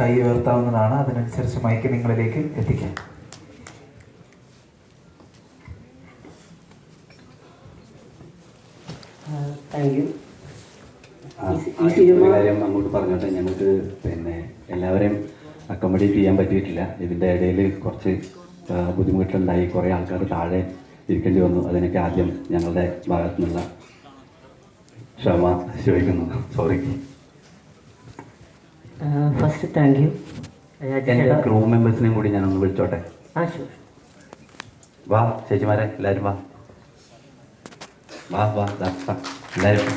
കൈ ഉയർത്താവുന്നതാണ്. അതിനനുസരിച്ച് മൈക്ക് നിങ്ങളിലേക്ക് എത്തിക്കാം. കാര്യം അങ്ങോട്ട് പറഞ്ഞോട്ടെ. ഞങ്ങൾക്ക് പിന്നെ എല്ലാവരെയും അക്കോമഡേറ്റ് ചെയ്യാൻ പറ്റിയിട്ടില്ല. ഇതിന്റെ ഇടയിൽ കുറച്ച് ബുദ്ധിമുട്ടുണ്ടായി കുറേ ആൾക്കാർ താഴെ ഇരിക്കേണ്ടി വന്നു. അതിനൊക്കെ ആദ്യം ഞങ്ങളുടെ ഭാഗത്തു നിന്നുള്ള ക്ഷമ ചോദിക്കുന്നു. സോറി ഫസ്റ്റ് താങ്ക് യു എന്റെ ക്രൂ മെമ്പേഴ്സിനെയും കൂടി ഞാനൊന്ന് വിളിച്ചോട്ടെ? വാ ചേച്ചിമാരെ എല്ലാവരും വാ. വാ വാ എല്ലാവരും വാ.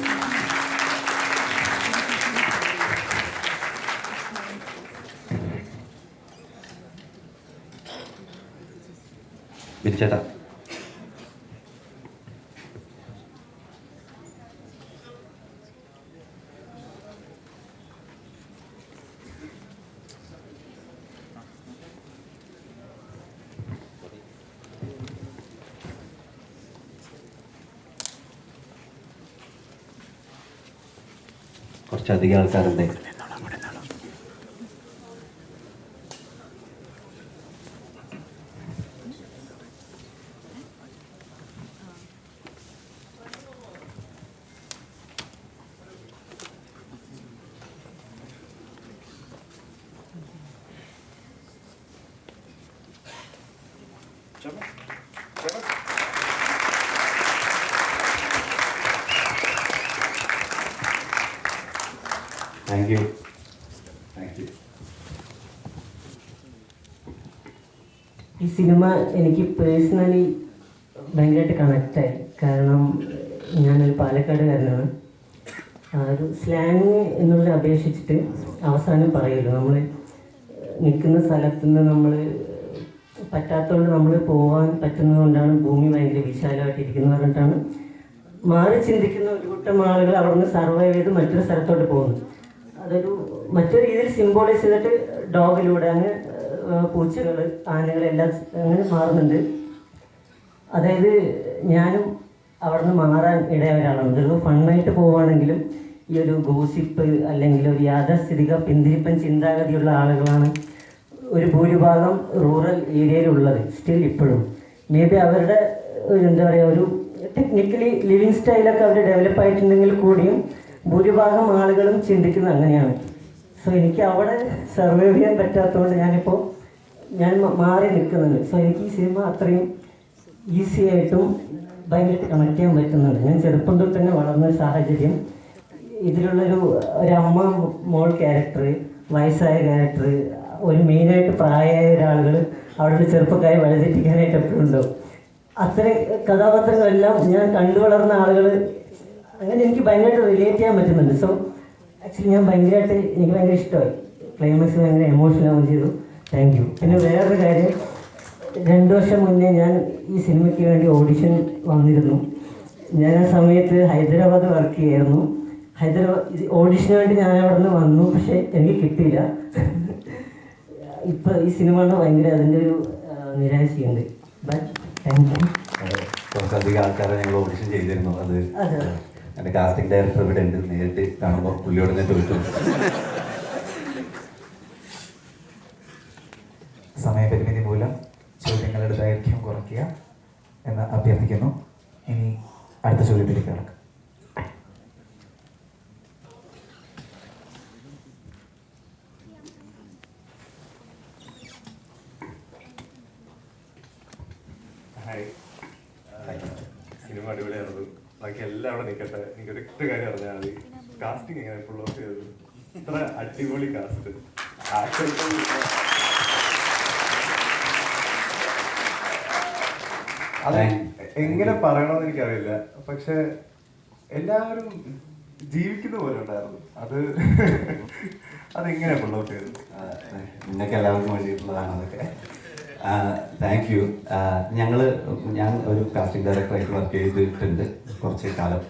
കുറച്ചധികം ആൾക്കാരുണ്ട്. താങ്ക് യു താങ്ക് യു ഈ സിനിമ എനിക്ക് പേഴ്സണലി ഭയങ്കരമായിട്ട് കണക്റ്റായി. കാരണം ഞാനൊരു പാലക്കാടുകാരനാണ്. ആ ഒരു സ്ലാങ് എന്നുള്ളത് അപേക്ഷിച്ചിട്ട് അവസാനം പറയുമല്ലോ നമ്മൾ നിൽക്കുന്ന സ്ഥലത്ത് നിന്ന് നമ്മൾ പറ്റാത്തതുകൊണ്ട് നമ്മൾ പോകാൻ പറ്റുന്നതുകൊണ്ടാണ് ഭൂമി ഭയങ്കര വിശാലമായിട്ടിരിക്കുന്നത് പറഞ്ഞിട്ടാണ് മാറി ചിന്തിക്കുന്ന ഒരു കൂട്ടം ആളുകൾ അവിടെ നിന്ന് സർവൈവ് ചെയ്ത് മറ്റൊരു സ്ഥലത്തോട്ട് പോകുന്നു അതൊരു മറ്റൊരു രീതിയിൽ സിംബോളൈസ് ചെയ്തിട്ട് ഡോഗിലൂടെ അങ്ങ് പൂച്ചകൾ ആനകൾ എല്ലാം അങ്ങനെ മാറുന്നുണ്ട്. അതായത് ഞാനും അവിടെ നിന്ന് മാറാൻ ഇടയ ഒരാളാണ്. ചിലപ്പോൾ ഫണ്ണായിട്ട് പോവുകയാണെങ്കിലും ഈ ഒരു ഗോസിപ്പ് അല്ലെങ്കിൽ ഒരു യാഥാസ്ഥിതിക പിന്തിരിപ്പൻ ചിന്താഗതിയുള്ള ആളുകളാണ് ഒരു ഭൂരിഭാഗം റൂറൽ ഏരിയയിലുള്ളത് സ്റ്റിൽ ഇപ്പോഴും. മേ ബി അവരുടെ എന്താ പറയുക ഒരു ടെക്നിക്കലി ലിവിങ് സ്റ്റൈലൊക്കെ അവർ ഡെവലപ്പ് ആയിട്ടുണ്ടെങ്കിൽ കൂടിയും ഭൂരിഭാഗം ആളുകളും ചിന്തിക്കുന്നത് അങ്ങനെയാണ്. സോ എനിക്ക് അവിടെ സർവൈവ് ചെയ്യാൻ പറ്റാത്തതുകൊണ്ട് ഞാനിപ്പോൾ ഞാൻ മാറി നിൽക്കുന്നുണ്ട്. സോ എനിക്ക് ഈ സിനിമ അത്രയും ഈസി ആയിട്ടും ഭയങ്കരമായിട്ട് കണക്ട് ചെയ്യാൻ പറ്റുന്നുണ്ട്. ഞാൻ ചെറുപ്പം തൊട്ട് തന്നെ വളർന്ന സാഹചര്യം. ഇതിലുള്ളൊരു ഒരു അമ്മ മോൾ ക്യാരക്ടർ വയസ്സായ ക്യാരക്ടർ ഒരു മെയിനായിട്ട് പ്രായമായ ഒരാളുകൾ അവിടെ ചെറുപ്പക്കാരെ വഴിതെറ്റിക്കാനായിട്ട് എപ്പോഴും അത്തരം കഥാപാത്രങ്ങളെല്ലാം ഞാൻ കണ്ടു വളർന്ന ആളുകൾ അങ്ങനെ എനിക്ക് ഭയങ്കരമായിട്ട് റിലേറ്റ് ചെയ്യാൻ പറ്റുന്നുണ്ട്. സോ ആക്ച്വലി ഞാൻ ഭയങ്കരമായിട്ട് എനിക്ക് ഭയങ്കര ഇഷ്ടമായി. ക്ലൈമാക്സ് ഭയങ്കര എമോഷണൽ ആവുകയും ചെയ്തു. താങ്ക് യു പിന്നെ വേറൊരു കാര്യം രണ്ട് വർഷം മുന്നേ ഞാൻ ഈ സിനിമയ്ക്ക് വേണ്ടി ഓഡിഷൻ വന്നിരുന്നു. ഞാൻ ആ സമയത്ത് ഹൈദരാബാദ് വർക്ക് ചെയ്യായിരുന്നു. ഹൈദരാബാദ് ഓഡിഷന് വേണ്ടി ഞാൻ അവിടെ നിന്ന് വന്നു പക്ഷേ എനിക്ക് കിട്ടിയില്ല. ഇപ്പം ഈ സിനിമ ഭയങ്കര അതിന്റെ ഒരു നിരാശയുണ്ട്. ബട്ട് താങ്ക് യു കുറച്ചധികം ആൾക്കാരെ ഞങ്ങൾ ഓഡിഷൻ ചെയ്തിരുന്നു. അത് അതെ. എന്റെ കാസ്റ്റിംഗ് ഡയറക്ടർ ഇവിടെ ഉണ്ട്. നേരിട്ട് കാണുമ്പോൾ പുള്ളിയോട് തന്നെ ചോദിച്ചു സമയപരിമിതി മൂലം ചോദ്യങ്ങളുടെ ദൈർഘ്യം കുറയ്ക്കുക എന്ന് അഭ്യർത്ഥിക്കുന്നു. ഇനി അടുത്ത ചോദ്യത്തിലേക്ക് കിടക്കാം ഹായ് സിനിമ അടിപൊളിയായിരുന്നു ബാക്കി എല്ലാം അവിടെ നിൽക്കട്ടെ എനിക്ക് ഒരൊറ്റ കാര്യം അറിഞ്ഞാൽ മതി കാസ്റ്റിംഗ് എങ്ങനെ ഫുൾ ഓഫ് ചെയ്തത് ഇത്ര അടിപൊളി കാസ്റ്റ് അത് എങ്ങനെ പറയണമെന്ന് എനിക്കറിയില്ല. പക്ഷെ എല്ലാവരും ജീവിക്കുന്ന പോലെ ഉണ്ടായിരുന്നു. അത് അതെങ്ങനെ ചെയ്തത് നിങ്ങൾക്ക് എല്ലാവർക്കും വേണ്ടിയിട്ടുള്ളതാണ് അതൊക്കെ. താങ്ക് യു ഞങ്ങൾ ഞാൻ ഒരു കാസ്റ്റിംഗ് ഡയറക്ടറായിട്ട് വർക്ക് ചെയ്തിട്ടുണ്ട് കുറച്ച് കാലം.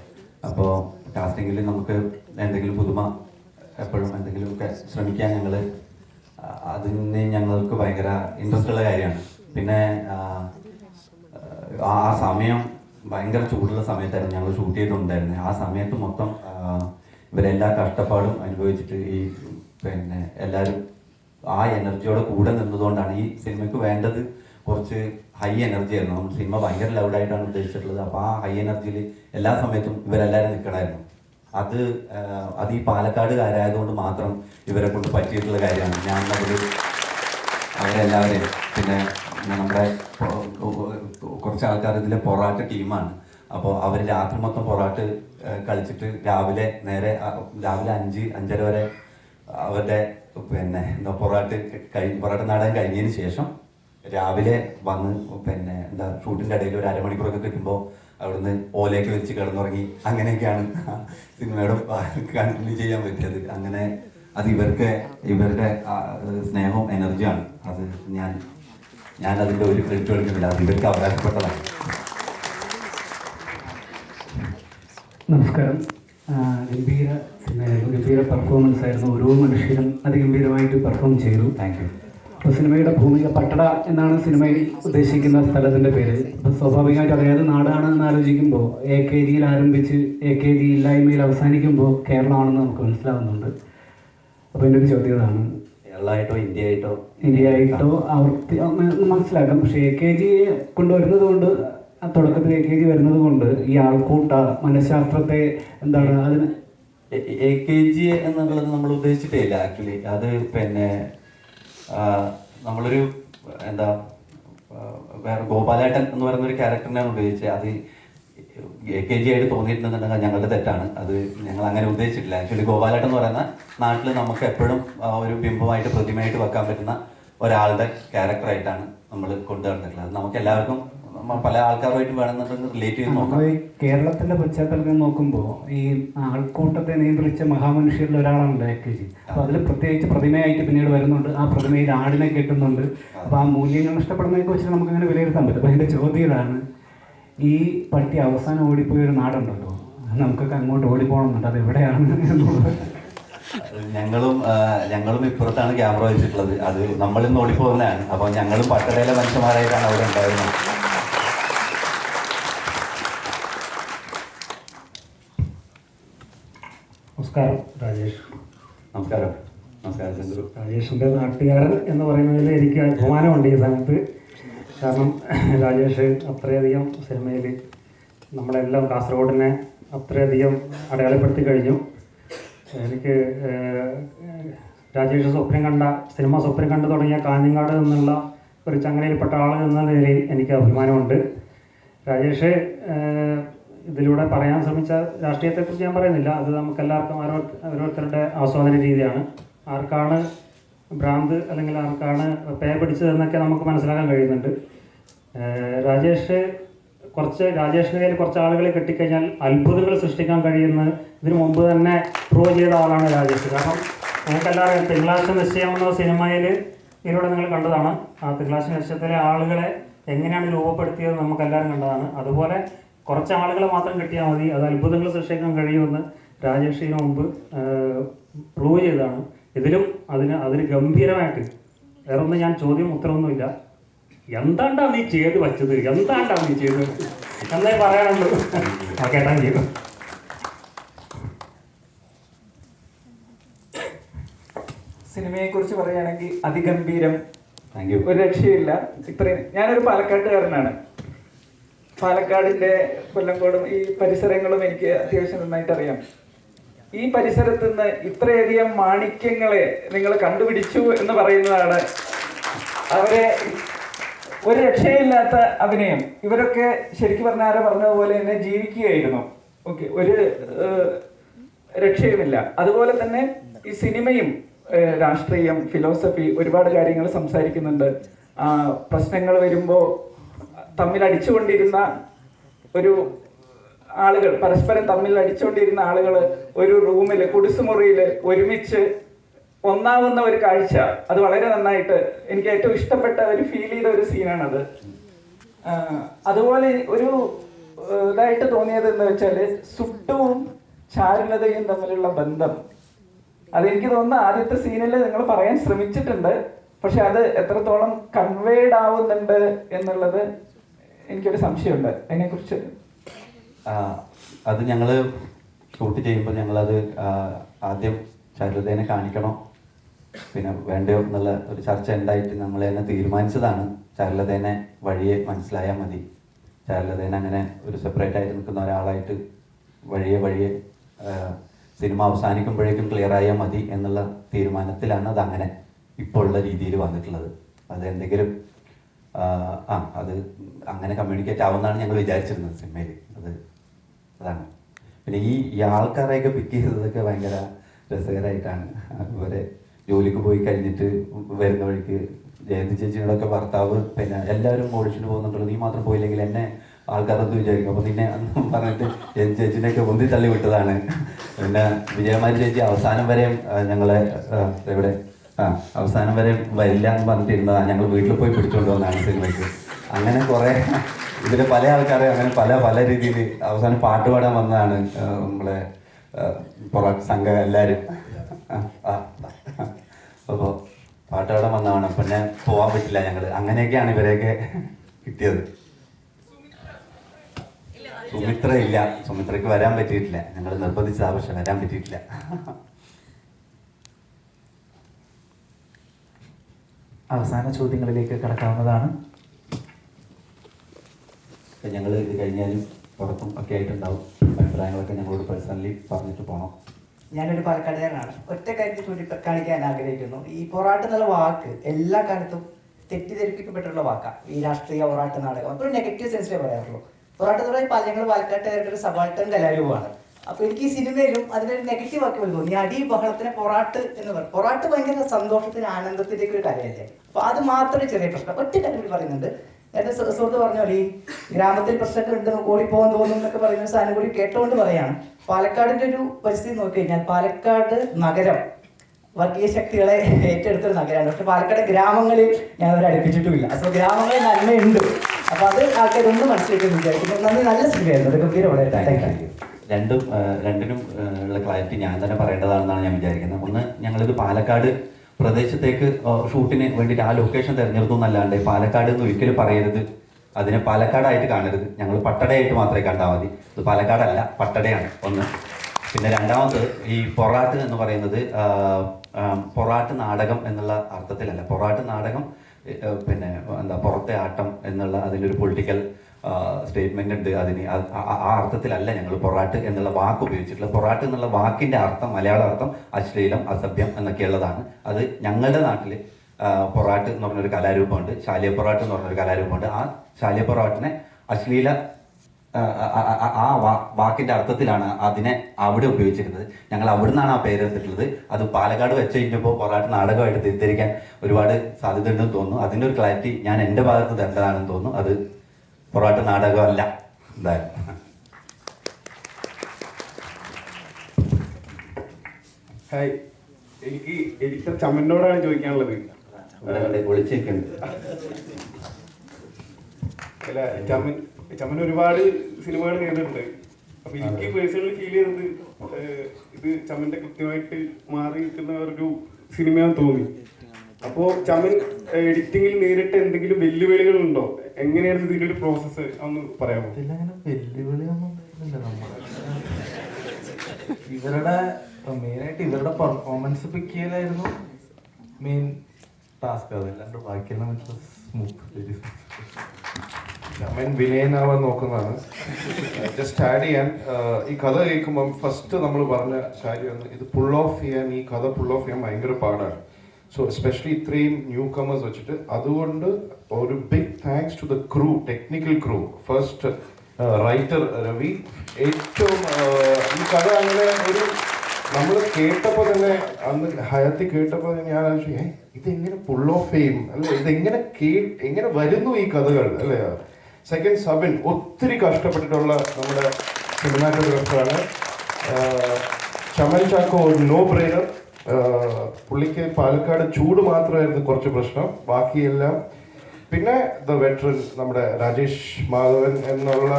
അപ്പോൾ കാസ്റ്റിങ്ങിൽ നമുക്ക് എന്തെങ്കിലും പുതുമ എപ്പോഴും എന്തെങ്കിലുമൊക്കെ ശ്രമിക്കാൻ ഞങ്ങൾ അതിന് ഞങ്ങൾക്ക് ഭയങ്കര ഇൻട്രസ്റ്റ് ഉള്ള കാര്യമാണ്. പിന്നെ ആ, സമയം ഭയങ്കര ചൂടുള്ള സമയത്തായിരുന്നു ഞങ്ങൾ ഷൂട്ട് ചെയ്തിട്ടുണ്ടായിരുന്നത് ആ സമയത്ത് മൊത്തം ഇവരെല്ലാ കഷ്ടപ്പാടും അനുഭവിച്ചിട്ട് ഈ പിന്നെ എല്ലാവരും ആ എനർജിയോടെ കൂടെ നിന്നതുകൊണ്ടാണ് ഈ സിനിമയ്ക്ക് വേണ്ടത് കുറച്ച് ഹൈ എനർജി ആയിരുന്നു. നമ്മൾ സിനിമ ഭയങ്കര ലൗഡായിട്ടാണ് ഉദ്ദേശിച്ചിട്ടുള്ളത്. അപ്പോൾ ആ ഹൈ എനർജിയിൽ എല്ലാ സമയത്തും ഇവരെല്ലാവരും നിൽക്കണമായിരുന്നു അത് അത് ഈ പാലക്കാടുകാരായതുകൊണ്ട് മാത്രം ഇവരെ കൊണ്ട് പറ്റിയിട്ടുള്ള കാര്യമാണ്. ഞാൻ അതിൽ അവരെല്ലാവരെയും പിന്നെ നമ്മുടെ കുറച്ച് ആൾക്കാർ ഇതിലെ പൊറാട്ട് ടീമാണ്. അപ്പോൾ അവർ രാത്രി മൊത്തം പൊറാട്ട് കളിച്ചിട്ട് രാവിലെ നേരെ രാവിലെ അഞ്ച് അഞ്ചര വരെ അവരുടെ പിന്നെ എന്താ പൊറാട്ട് കഴിഞ്ഞ് പൊറാട്ട് നാടകം കഴിഞ്ഞതിന് ശേഷം രാവിലെ വന്ന് പിന്നെ എന്താ ഷൂട്ടിന്റെ ഇടയിൽ ഒരു അരമണിക്കൂറൊക്കെ കിട്ടുമ്പോൾ അവിടുന്ന് ഓലയൊക്കെ വെച്ച് കിടന്നുറങ്ങി. അങ്ങനെയൊക്കെയാണ് സിനിമയുടെ കണ്ടിന്യൂ ചെയ്യാൻ പറ്റിയത്. അങ്ങനെ അത് ഇവർക്ക് ഇവരുടെ സ്നേഹവും എനർജിയാണ് അത് ഞാൻ ഞാൻ അതിന്റെ ഒരു ക്രെഡിറ്റ് എടുക്കുന്നില്ല അത് ഇവർക്ക് അവകാശപ്പെട്ടതാണ്. നമസ്കാരം. ഗംഭീര ഗംഭീര പെർഫോമൻസ് ആയിരുന്നു. ഓരോ മനുഷ്യരും അതിഗംഭീരമായിട്ട് പെർഫോം ചെയ്തു. താങ്ക് യു അപ്പോൾ സിനിമയുടെ ഭൂമിക പട്ടട എന്നാണ് സിനിമയിൽ ഉദ്ദേശിക്കുന്ന സ്ഥലത്തിന്റെ പേര്. അപ്പോൾ സ്വാഭാവികമായിട്ട് അതായത് നാടാണ് എന്ന് ആലോചിക്കുമ്പോൾ എ കെ ജിയിൽ ആരംഭിച്ച് എ കെ ജി ഇല്ലായ്മയിൽ അവസാനിക്കുമ്പോൾ കേരളമാണെന്ന് നമുക്ക് മനസ്സിലാവുന്നുണ്ട്. അപ്പോൾ എന്റെ ഒരു ചോദ്യം ഇതാണ് കേരളമായിട്ടോ ഇന്ത്യ ആയിട്ടോ ഇന്ത്യ ആയിട്ടോ ആവർത്തി മനസ്സിലാക്കാം. പക്ഷേ എ കെ ജി കൊണ്ടുവരുന്നത് കൊണ്ട് തുടക്കത്തിൽ എ കെ ജി വരുന്നത് കൊണ്ട് ഈ ആൾക്കൂട്ട മനഃശാസ്ത്രത്തെ എന്താണ് അതിന് എ കെ ജി എന്നുള്ളത് നമ്മൾ ഉദ്ദേശിച്ചിട്ടേ ഇല്ല ആക്ച്വലി. അത് പിന്നെ നമ്മളൊരു എന്താ വേറെ ഗോപാലേട്ടൻ എന്ന് പറയുന്ന ഒരു ക്യാരക്ടറിനാണ് ഉപയോഗിച്ചത് അത് കെ ജി ആയിട്ട് തോന്നിയിട്ടുണ്ടെന്നുണ്ടെങ്കിൽ ഞങ്ങളുടെ തെറ്റാണ്. അത് ഞങ്ങൾ അങ്ങനെ ഉദ്ദേശിച്ചിട്ടില്ല. ആക്ച്വലി ഗോപാലേട്ടൻ എന്ന് പറയുന്ന നാട്ടിൽ നമുക്ക് എപ്പോഴും ഒരു ബിംബമായിട്ട് പ്രതിമയായിട്ട് വെക്കാൻ പറ്റുന്ന ഒരാളുടെ ക്യാരക്ടറായിട്ടാണ് നമ്മൾ കൊണ്ടുവന്നിട്ടുള്ളത്. നമുക്ക് എല്ലാവർക്കും പല ആൾക്കാരുമായിട്ട് വേണമെന്നുണ്ടെങ്കിൽ റിലേറ്റ് ചെയ്ത് നോക്കാം. കേരളത്തിന്റെ പശ്ചാത്തലത്തിൽ നോക്കുമ്പോൾ ഈ ആൾക്കൂട്ടത്തെ നിയന്ത്രിച്ച മഹാമനുഷ്യരിൽ ഒരാളാണല്ലോ എ കെ ജി. അപ്പൊ അതിൽ പ്രത്യേകിച്ച് പ്രതിമയായിട്ട് പിന്നീട് വരുന്നുണ്ട്. ആ പ്രതിമയിൽ ആടിനെ കെട്ടുന്നുണ്ട്. അപ്പൊ ആ മൂല്യങ്ങൾ നഷ്ടപ്പെടുന്നതിനെ വെച്ച് നമുക്ക് അങ്ങനെ വിലയിരുത്താൻ പറ്റും. അപ്പൊ എന്റെ ചോദ്യം ഇതാണ് ഈ പട്ടി അവസാനം ഓടിപ്പോയ ഒരു നാടുണ്ടല്ലോ നമുക്കൊക്കെ അങ്ങോട്ട് ഓടിപ്പോകണമെന്നുണ്ട്. അത് എവിടെയാണ് എന്നുള്ളത്? ഞങ്ങളും ഞങ്ങളും ഇപ്പുറത്താണ് ക്യാമറ വെച്ചിട്ടുള്ളത്. അത് നമ്മളിന്ന് ഓടിപ്പോകുന്നതാണ്. അപ്പോൾ ഞങ്ങളും പട്ടടയിലെ മനുഷ്യന്മാരായിട്ടാണ് അവിടെ ഉണ്ടായിരുന്നത്. നമസ്കാരം രാജേഷ്. നമസ്കാരം. നമസ്കാരം ചന്ദ്രു. രാജേഷിന്റെ നാട്ടുകാരൻ എന്ന് പറയുന്നതിൽ എനിക്ക് അഭിമാനമുണ്ട് ഈ സമയത്ത് കാരണം രാജേഷ് അത്രയധികം സിനിമയിൽ നമ്മളെല്ലാം കാസർഗോഡിനെ അത്രയധികം അടയാളപ്പെടുത്തി കഴിഞ്ഞു. എനിക്ക് രാജേഷ് സ്വപ്നം കണ്ട സിനിമ സ്വപ്നം കണ്ടു തുടങ്ങിയ കാഞ്ഞങ്ങാട് നിന്നുള്ള ഒരു ചങ്ങലയിൽപ്പെട്ട ആൾ എന്ന നിലയിൽ എനിക്ക് അഭിമാനമുണ്ട്. രാജേഷ് ഇതിലൂടെ പറയാൻ ശ്രമിച്ച രാഷ്ട്രീയത്തെക്കുറിച്ച് ഞാൻ പറയുന്നില്ല. അത് നമുക്ക് എല്ലാവർക്കും ഓരോ ഓരോരുത്തരുടെ ആസ്വാദന രീതിയാണ്. ആർക്കാണ് ഭ്രാന്ത് അല്ലെങ്കിൽ ആർക്കാണ് പേ പിടിച്ചതെന്നൊക്കെ നമുക്ക് മനസ്സിലാക്കാൻ കഴിയുന്നുണ്ട്. രാജേഷ് കുറച്ച് രാജേഷിന്റെ കയ്യിൽ കുറച്ച് ആളുകളെ കിട്ടിക്കഴിഞ്ഞാൽ അത്ഭുതങ്ങൾ സൃഷ്ടിക്കാൻ കഴിയുന്ന ഇതിനു മുമ്പ് തന്നെ പ്രൂവ് ചെയ്ത ആളാണ് രാജേഷ്. കാരണം നമുക്കെല്ലാവരും തിങ്കളാഴ്ച നിശ്ചയം എന്ന സിനിമയിൽ ഇതിലൂടെ നിങ്ങൾ കണ്ടതാണ്. ആ തിങ്കളാഴ്ച നിശ്ചയത്തിലെ ആളുകളെ എങ്ങനെയാണ് രൂപപ്പെടുത്തിയത് നമുക്കെല്ലാവരും കണ്ടതാണ്. അതുപോലെ കുറച്ച് ആളുകളെ മാത്രം കിട്ടിയാൽ മതി. അത് അത്ഭുതങ്ങൾ സൃഷ്ടിക്കാൻ കഴിയുമെന്ന് രാജേഷ് ഇതിനു മുമ്പ് പ്രൂവ് ചെയ്തതാണ്. ഇതിലും അതിന് അതിന് ഗംഭീരമായിട്ട് വേറെ ഒന്നും ഞാൻ ചോദ്യം ഉത്തരവൊന്നുമില്ല. എന്താണ്ടാ നീ ചെയ്ത് വച്ചത്? എന്താണ്ടാ നീ ചെയ്ത് എന്നേ പറയാനുള്ളൂ. ഓക്കെ താങ്ക് യു സിനിമയെ കുറിച്ച് പറയുകയാണെങ്കിൽ അതിഗംഭീരം. ഒരു രക്ഷയില്ല ഇത്രയും ഞാനൊരു പാലക്കാട്ടുകാരനാണ്. പാലക്കാടിന്റെ കൊല്ലങ്കോടും ഈ പരിസരങ്ങളും എനിക്ക് അത്യാവശ്യം നന്നായിട്ട് അറിയാം. ഈ പരിസരത്ത് നിന്ന് ഇത്രയധികം മാണിക്യങ്ങളെ നിങ്ങൾ കണ്ടുപിടിച്ചു എന്ന് പറയുന്നതാണ് അവരെ ഒരു രക്ഷയില്ലാത്ത അഭിനയം. ഇവരൊക്കെ ശരിക്കും പറഞ്ഞ ആരെ പറഞ്ഞതുപോലെ തന്നെ ജീവിക്കുകയായിരുന്നു. ഓക്കെ ഒരു രക്ഷയുമില്ല. അതുപോലെ തന്നെ ഈ സിനിമയും രാഷ്ട്രീയം ഫിലോസഫി ഒരുപാട് കാര്യങ്ങൾ സംസാരിക്കുന്നുണ്ട്. പ്രശ്നങ്ങൾ വരുമ്പോൾ തമ്മിൽ അടിച്ചുകൊണ്ടിരുന്ന ഒരു ആളുകൾ പരസ്പരം തമ്മിൽ അടിച്ചുകൊണ്ടിരുന്ന ആളുകൾ ഒരു റൂമിൽ കുടിസുമുറിയിൽ ഒരുമിച്ച് ഒന്നാവുന്ന ഒരു കാഴ്ച. അത് വളരെ നന്നായിട്ട് എനിക്ക് ഏറ്റവും ഇഷ്ടപ്പെട്ട ഒരു ഫീൽ ചെയ്ത ഒരു സീനാണത് അത് അതുപോലെ ഒരു ഇതായിട്ട് തോന്നിയത് എന്ന് വെച്ചാൽ സുട്ടുവും ചാരുലതയും തമ്മിലുള്ള ബന്ധം. അതെനിക്ക് തോന്നുന്നു ആദ്യത്തെ സീനിൽ നിങ്ങൾ പറയാൻ ശ്രമിച്ചിട്ടുണ്ട്. പക്ഷെ അത് എത്രത്തോളം കൺവേഡ് ആവുന്നുണ്ട് എന്നുള്ളത് എനിക്കൊരു സംശയമുണ്ട്. അതിനെക്കുറിച്ച്. അത് ഞങ്ങൾ ഷൂട്ട് ചെയ്യുമ്പോൾ ഞങ്ങളത് ആദ്യം ശാരദേനെ കാണിക്കണോ. പിന്നെ വേണ്ടയോ എന്നുള്ള ഒരു ചർച്ച ഉണ്ടായിട്ട് നമ്മൾ തന്നെ തീരുമാനിച്ചതാണ്. ചരലതേനെ വഴിയെ മനസ്സിലായാൽ മതി. ചരലതേനെ അങ്ങനെ ഒരു സെപ്പറേറ്റ് ആയിട്ട് നിൽക്കുന്ന ഒരാളായിട്ട് വഴിയെ വഴിയെ സിനിമ അവസാനിക്കുമ്പോഴേക്കും ക്ലിയർ ആയാൽ മതി എന്നുള്ള തീരുമാനത്തിലാണ് അത് അങ്ങനെ ഇപ്പോൾ രീതിയിൽ വന്നിട്ടുള്ളത്. അത് എന്തെങ്കിലും ആ, അത് അങ്ങനെ കമ്മ്യൂണിക്കേറ്റ് ആവുമെന്നാണ് ഞങ്ങൾ വിചാരിച്ചിരുന്നത് സിനിമയിൽ അത് അതാണ്. പിന്നെ ഈ ആൾക്കാരെയൊക്കെ പിക്ക് ചെയ്തതൊക്കെ ഭയങ്കര രസകരമായിട്ടാണ് അതുപോലെ ജോലിക്ക് പോയി കഴിഞ്ഞിട്ട് വരുന്ന വഴിക്ക് ജയന്തി ചേച്ചിയോടൊക്കെ ഭർത്താവ് പിന്നെ എല്ലാവരും ഓഡിഷന് പോകുന്നുണ്ടല്ലോ നീ മാത്രം പോയില്ലെങ്കിൽ എന്നെ ആൾക്കാരൊന്നും വിചാരിക്കും? അപ്പോൾ നിന്നെ അന്ന് പറഞ്ഞിട്ട് ജയന്തി ചേച്ചിനെയൊക്കെ ഒന്നി തള്ളി വിട്ടതാണ് പിന്നെ വിജയമാരി ചേച്ചി അവസാനം വരെയും ഞങ്ങളെ ആ, എവിടെ ആ അവസാനം വരെ വരില്ല എന്ന് പറഞ്ഞിട്ടിരുന്നതാണ് ഞങ്ങൾ വീട്ടിൽ പോയി പിടിച്ചുകൊണ്ട് വന്നതാണ് സിനിമയ്ക്ക്. അങ്ങനെ കുറേ ഇതിന് പല ആൾക്കാരെ അങ്ങനെ പല പല രീതിയിൽ അവസാനം പാട്ട് പാടാൻ വന്നതാണ് നമ്മളെ പുറ സംഘം എല്ലാവരും അപ്പോൾ പാട്ട് പാടാൻ വന്നതാണ്. പിന്നെ പോകാൻ പറ്റില്ല ഞങ്ങൾ അങ്ങനെയൊക്കെയാണ് ഇവരെയൊക്കെ കിട്ടിയത്. സുമിത്ര ഇല്ല. സുമിത്രയ്ക്ക് വരാൻ പറ്റിയിട്ടില്ല. ഞങ്ങൾ നിർബന്ധിച്ചതാ പക്ഷെ വരാൻ പറ്റിയിട്ടില്ല. അവസാന ചോദ്യങ്ങളിലേക്ക് കടക്കാവുന്നതാണ്. ഞങ്ങൾ ഇത് കഴിഞ്ഞാലും പുറത്തും ഒക്കെ ആയിട്ടുണ്ടാവും. അഭിപ്രായങ്ങളൊക്കെ ഞങ്ങളോട് പേഴ്സണലി പറഞ്ഞിട്ട് പോകണം ഞാനൊരു പാലക്കാടുകാരനാണ്. ഒറ്റ കാര്യത്തിൽ കൂടി കാണിക്കാൻ ആഗ്രഹിക്കുന്നു. ഈ പൊറാട്ട് എന്നുള്ള വാക്ക് എല്ലാ കാലത്തും തെറ്റിദ്ധരിപ്പിക്കപ്പെട്ടുള്ള വാക്കാണ് ഈ രാഷ്ട്രീയ പൊറാട്ട് നാടകം. അപ്പോൾ നെഗറ്റീവ് സെൻസിലേ പറയാറുള്ളൂ. പൊറാട്ട് എന്ന് പറയുമ്പോൾ ഞങ്ങൾ പാലക്കാട്ടുകാരുടെ ഒരു സബാൾട്ടൻ കലാരൂപമാണ്. അപ്പോൾ എനിക്ക് ഈ സിനിമയിലും അതിനൊരു നെഗറ്റീവ് ആക്കി തോന്നി ഈ അടി ബഹളത്തിന് പൊറാട്ട് എന്ന് പറയും പൊറാട്ട് ഭയങ്കര സന്തോഷത്തിന് ആനന്ദത്തിലേക്ക് ഒരു കലയല്ലേ? അപ്പോൾ അത് മാത്രം ചെറിയ പ്രശ്നം. ഒറ്റ കാര്യം പറയുന്നുണ്ട്. സു- സുഹൃത്ത് പറഞ്ഞ പോലെ ഈ ഗ്രാമത്തിൽ പ്രശ്നങ്ങൾ ഉണ്ട് ഓടിപ്പോകാൻ തോന്നും എന്നൊക്കെ പറയുന്ന സാധനം കൂടി കേട്ടുകൊണ്ട് പറയാണ്. പാലക്കാടിന്റെ ഒരു പരിസ്ഥിതി നോക്കി കഴിഞ്ഞാൽ പാലക്കാട് നഗരം വർഗീയ ശക്തികളെ ഏറ്റെടുത്തൊരു നഗരമാണ്. പക്ഷെ പാലക്കാട് ഗ്രാമങ്ങളിൽ ഞാൻ അവരെ അടുപ്പിച്ചിട്ടുമില്ല. അപ്പോൾ ഗ്രാമങ്ങളിൽ നന്മയുണ്ട്. അപ്പൊ അത് ആൾക്കാരൊന്നും മനസ്സിലാക്കുന്നു വിചാരിക്കുന്നു നന്ദി നല്ല സിനിമയായിരുന്നു. അത് ഗംഭീരമാണ് താങ്ക് യു രണ്ടും രണ്ടിനും ഉള്ള ക്ലാരിറ്റി ഞാൻ തന്നെ പറയേണ്ടതാണെന്നാണ് ഞാൻ വിചാരിക്കുന്നത്. ഒന്ന് ഞങ്ങളിത് പാലക്കാട് പ്രദേശത്തേക്ക് ഷൂട്ടിന് വേണ്ടിയിട്ട് ആ ലൊക്കേഷൻ തിരഞ്ഞെടുത്തു എന്നല്ലാണ്ട് പാലക്കാട് എന്ന് ഒരിക്കലും പറയരുത്. അതിനെ പാലക്കാടായിട്ട് കാണരുത്. ഞങ്ങൾ പട്ടടയായിട്ട് മാത്രമേ കണ്ടാൽ മതി. ഇത് പാലക്കാടല്ല പട്ടടയാണ്. ഒന്ന്. പിന്നെ രണ്ടാമത് ഈ പൊറാട്ട് എന്ന് പറയുന്നത് പൊറാട്ട് നാടകം എന്നുള്ള അർത്ഥത്തിലല്ല. പൊറാട്ട് നാടകം പിന്നെ എന്താ പുറത്തെ ആട്ടം എന്നുള്ള അതിലൊരു പൊളിറ്റിക്കൽ സ്റ്റേറ്റ്മെന്റ് ഉണ്ട്. അതിന് ആ- അർത്ഥത്തിലല്ല ഞങ്ങൾ പൊറാട്ട് എന്നുള്ള വാക്ക് ഉപയോഗിച്ചിട്ടുള്ളത്. പൊറാട്ട് എന്നുള്ള വാക്കിന്റെ അർത്ഥം മലയാള അർത്ഥം അശ്ലീലം അസഭ്യം എന്നൊക്കെയുള്ളതാണ്. അത് ഞങ്ങളുടെ നാട്ടിൽ പൊറാട്ട് എന്ന് പറഞ്ഞൊരു കലാരൂപമുണ്ട്. ശാലിയ പൊറാട്ട് എന്ന് പറഞ്ഞൊരു കലാരൂപമുണ്ട്. ആ ശാലിയ പൊറാട്ടിനെ അശ്ലീല ആ, വാക്കിന്റെ അർത്ഥത്തിലാണ് അതിനെ അവിടെ ഉപയോഗിച്ചിരുന്നത്. ഞങ്ങൾ അവിടെ നിന്നാണ് ആ പേര് എടുത്തിട്ടുള്ളത്. അത് പാലക്കാട് വെച്ച് കഴിഞ്ഞപ്പോൾ പൊറാട്ട് നാടകമായിട്ട് തിരിത്തിരിക്കാൻ ഒരുപാട് സാധ്യത ഉണ്ടെന്ന് തോന്നുന്നു. അതിന്റെ ഒരു ക്ലാരിറ്റി ഞാൻ എന്റെ ഭാഗത്ത് തരേണ്ടതാണെന്ന് തോന്നുന്നു. അത് പൊറാട്ട് നാടകമല്ല. എന്തായാലും ഹായ്. എനിക്ക് എനിക്ക് ചമ്മനോടാണ് ചോദിക്കാനുള്ളത്. അല്ല ചമ്മൻ ചമ്മൻ ഒരുപാട് സിനിമകൾ ചെയ്തിട്ടുണ്ട്. അപ്പൊ എനിക്ക് പേഴ്സണലി ഫീൽ ചെയ്തത് ഇത് ചമ്മന്റെ കൃത്യമായിട്ട് മാറി നിൽക്കുന്ന ഒരു സിനിമയാന്ന് തോന്നി. അപ്പോ ചമ്മൻ എഡിറ്റിംഗിൽ നേരിട്ട് എന്തെങ്കിലും വെല്ലുവിളികൾ ഉണ്ടോ എങ്ങനെയാണ് ഇതിന്റെ ഒരു പ്രോസസ്സ് ഒന്ന് പറയാമോ? ഇതിലങ്ങനെ വെല്ലുവിളിയൊന്നും ഉണ്ടായിരുന്നില്ല നമ്മൾ. ഇവരുടെ മെയിനായിട്ട് ഇവരുടെ പെർഫോമൻസ് പിക്ക് ചെയ്യലായിരുന്നു മെയിൻ ടാസ്ക് അതല്ലാണ്ട് ബാക്കിയെല്ലാം സ്മൂത്ത് ഞാൻ വിനയനാവാൻ നോക്കുന്നതാണ്. ജസ്റ്റ് ആഡ് ചെയ്യാൻ ഈ കഥ കേൾക്കുമ്പം ഫസ്റ്റ് നമ്മൾ പറഞ്ഞ കാര്യമാണ് ഇത് പുൾ ഓഫ് ചെയ്യാൻ ഈ കഥ പുൾ ഓഫ് ചെയ്യാൻ ഭയങ്കര പാടാണ്. സോ എസ്പെഷ്യലി ഇത്രയും ന്യൂ കമേഴ്സ് വെച്ചിട്ട് അതുകൊണ്ട് ഒരു big thanks to the crew technical crew first writer Ravi ഏറ്റവും ഈ കഥ അങ്ങനെ ഒരു നമ്മൾ കേട്ടപ്പോൾ തന്നെ അന്ന് ഹയത്തി കേട്ടപ്പോൾ ഞാൻ "ഏ, ഇതെങ്ങനെ പുൾ ഓഫ് ചെയ്യും? അല്ലെ ഇതെങ്ങനെ കേ എങ്ങനെ വരുന്നു ഈ കഥകൾ? അല്ലേ? സെക്കൻഡ് സബിൻ ഒത്തിരി കഷ്ടപ്പെട്ടിട്ടുള്ള നമ്മുടെ സിനിമാറ്റോഗ്രാഫറാണ് ചമൽ ചാക്കോ ഒരു നോ ബ്രെയിനർ പുള്ളിക്ക് പാലക്കാട് ചൂട് മാത്രമായിരുന്നു കുറച്ച് പ്രശ്നം. ബാക്കിയെല്ലാം പിന്നെ ദ വെറ്ററൻ നമ്മുടെ രാജേഷ് മാധവൻ എന്നുള്ള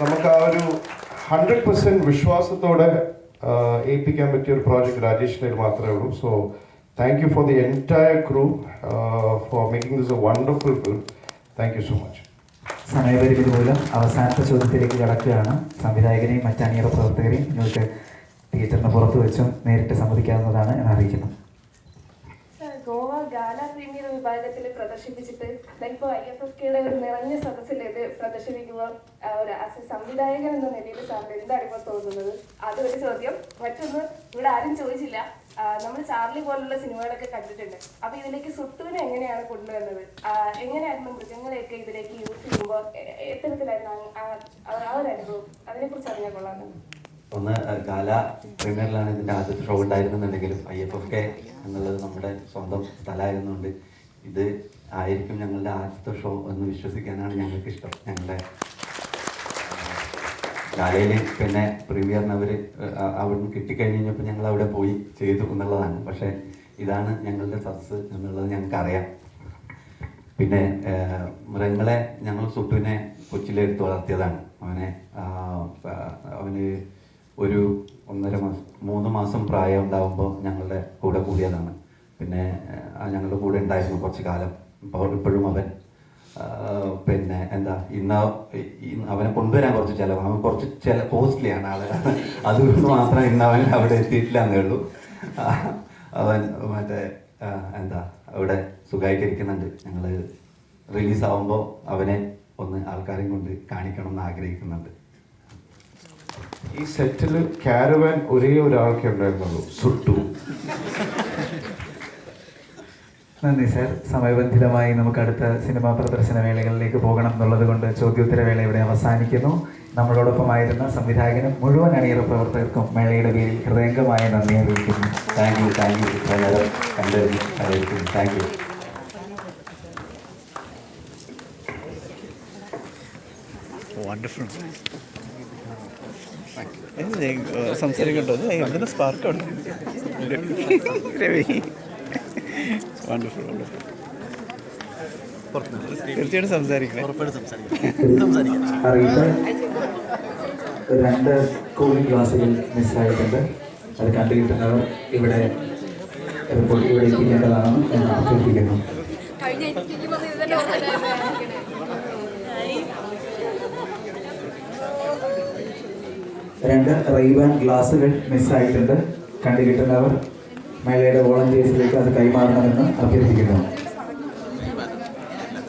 നമുക്ക് ആ ഒരു ഹൺഡ്രഡ് പെർസെന്റ് വിശ്വാസത്തോടെ ഏൽപ്പിക്കാൻ പറ്റിയ ഒരു പ്രോജക്റ്റ് രാജേഷിന്റെ മാത്രമേ ഉള്ളൂ. So thank you for the entire crew for making this a wonderful film thank you so much സമയപരിമിതി മൂലം അവസാനത്തെ ചോദ്യത്തിലേക്ക് കടക്കുകയാണ്. സംവിധായകനെയും മറ്റ് അണിയറ പ്രവർത്തകരെയും നിങ്ങൾക്ക് തിയേറ്ററിന് പുറത്ത് വെച്ചും നേരിട്ട് സംവദിക്കാവുന്നതാണ് എന്ന് അറിയിക്കുന്നു. ഗോവ ഗാല പ്രീമിയർ വിഭാഗത്തിൽ പ്രദർശിപ്പിച്ചിട്ട് ഇപ്പോൾ ഐ എഫ് എഫ് കെയുടെ ഒരു നിറഞ്ഞ സദസ്സിൽ ഇത് പ്രദർശിപ്പിക്കുമ്പോൾ ഒരു സംവിധായകൻ എന്ന നിലയിൽ സാറിന് എന്താണ് ഇപ്പോൾ തോന്നുന്നത്? അതൊരു ചോദ്യം. മറ്റൊന്ന് ഇവിടെ ആരും ചോദിച്ചില്ല. നമ്മൾ ചാർലി പോലുള്ള സിനിമകളൊക്കെ കണ്ടിട്ടുണ്ട്. അപ്പൊ ഇതിലേക്ക് സുട്ടുവിനെ എങ്ങനെയാണ് കൊണ്ടുവരുന്നത്? ആ, എങ്ങനെയായിരുന്നു മൃഗങ്ങളെയൊക്കെ ഇതിലേക്ക് യൂസ് ചെയ്യുമ്പോൾ എത്തരത്തിലായിരുന്നു ആ- ഒരു അനുഭവം? അറിഞ്ഞാൽ കൊള്ളാമെന്ന് ഒന്ന് ഗാല പ്രീമിയറിലാണ് ഇതിന്റെ ആദ്യത്തെ ഷോ ഉണ്ടായിരുന്നുണ്ടെങ്കിലും ഐ എഫ് എഫ് കെ എന്നുള്ളത് നമ്മുടെ സ്വന്തം സ്ഥലമായിരുന്നുകൊണ്ട് ഇത് ആയിരിക്കും ഞങ്ങളുടെ ആദ്യത്തെ ഷോ എന്ന് വിശ്വസിക്കാനാണ് ഞങ്ങൾക്ക് ഇഷ്ടം. ഞങ്ങളുടെ ഗാലയിൽ പിന്നെ പ്രീമിയറിന് അവർ അവിടുന്ന് കിട്ടിക്കഴിഞ്ഞ് കഴിഞ്ഞപ്പോൾ ഞങ്ങൾ അവിടെ പോയി ചെയ്തു എന്നുള്ളതാണ്. പക്ഷേ ഇതാണ് ഞങ്ങളുടെ സദസ് എന്നുള്ളത് ഞങ്ങൾക്കറിയാം. പിന്നെ മൃഗങ്ങളെ ഞങ്ങൾ സുട്ടുവിനെ കൊച്ചിലെടുത്ത് വളർത്തിയതാണ്. അവനെ അവന് ഒരു ഒന്നര മാസം മൂന്ന് മാസം പ്രായം ഉണ്ടാകുമ്പോൾ ഞങ്ങളുടെ കൂടെ കൂടിയതാണ്. പിന്നെ ഞങ്ങളുടെ കൂടെ ഉണ്ടായിരുന്നു കുറച്ച് കാലം. ഇപ്പോൾ ഇപ്പോഴും അവൻ പിന്നെ എന്താ ഇന്ന് അവനെ കൊണ്ടുവരാൻ കുറച്ച് ചിലവ് അവൻ കുറച്ച് ചില കോസ്റ്റ്ലിയാണ് ആൾ. അതുകൊണ്ട് മാത്രം ഇന്ന് അവൻ അവിടെ എത്തിയിട്ടില്ല എന്നേ ഉള്ളൂ. അവൻ മറ്റേ എന്താ അവിടെ സുഖമായിട്ടിരിക്കുന്നുണ്ട് ഞങ്ങൾ റിലീസ് ആവുമ്പോൾ അവനെ ഒന്ന് ആൾക്കാരെയും കൊണ്ട് കാണിക്കണം എന്ന് ആഗ്രഹിക്കുന്നുണ്ട്. ഈ സെറ്റിൽ കാരവാൻ ഒരേ ഒരാൾക്കേ ഉണ്ടായിരുന്നുള്ളൂ. സുട്ടു. നന്ദി സാർ. സമയബന്ധിതമായി നമുക്ക് അടുത്ത സിനിമാ പ്രദർശന വേളകളിലേക്ക് പോകണം എന്നുള്ളത് കൊണ്ട് ചോദ്യോത്തര വേള ഇവിടെ അവസാനിക്കുന്നു. നമ്മളോടൊപ്പമായിരുന്ന സംവിധായകനും മുഴുവൻ അണിയറ പ്രവർത്തകർക്കും മേളയുടെ പേരിൽ ഹൃദയംഗമായ നന്ദി അറിയിക്കുന്നു. താങ്ക് യു താങ്ക് യു കണ്ടു താങ്ക് യു വണ്ടർഫുൾ സംസാരിക്കട്ടോ എവിടെ സ്പാർക്ക് ഉണ്ട് രവി. വണ്ടർഫുൾ വണ്ടർഫുൾ തീർച്ചയായിട്ടും സംസാരിക്കണേ. അറിയിപ്പ്. രണ്ട് കൂളിംഗ് ഗ്ലാസുകൾ മിസ്സായിട്ടുണ്ട് അത് കണ്ടുകിട്ടുന്നവർ ഇവിടെ റിപ്പോർട്ട് ഇവിടെ എത്തിക്കേണ്ടതാണെന്ന് ഞാൻ അഭ്യർത്ഥിക്കുന്നു. രണ്ട് റൈബാൻ ഗ്ലാസുകൾ മിസ്സായിട്ടുണ്ട്. കണ്ടുകിട്ടുന്നവർ മേളയുടെ വോളണ്ടിയേഴ്സിലേക്ക് അത് കൈമാറണമെന്ന് അഭ്യർത്ഥിക്കുന്നു.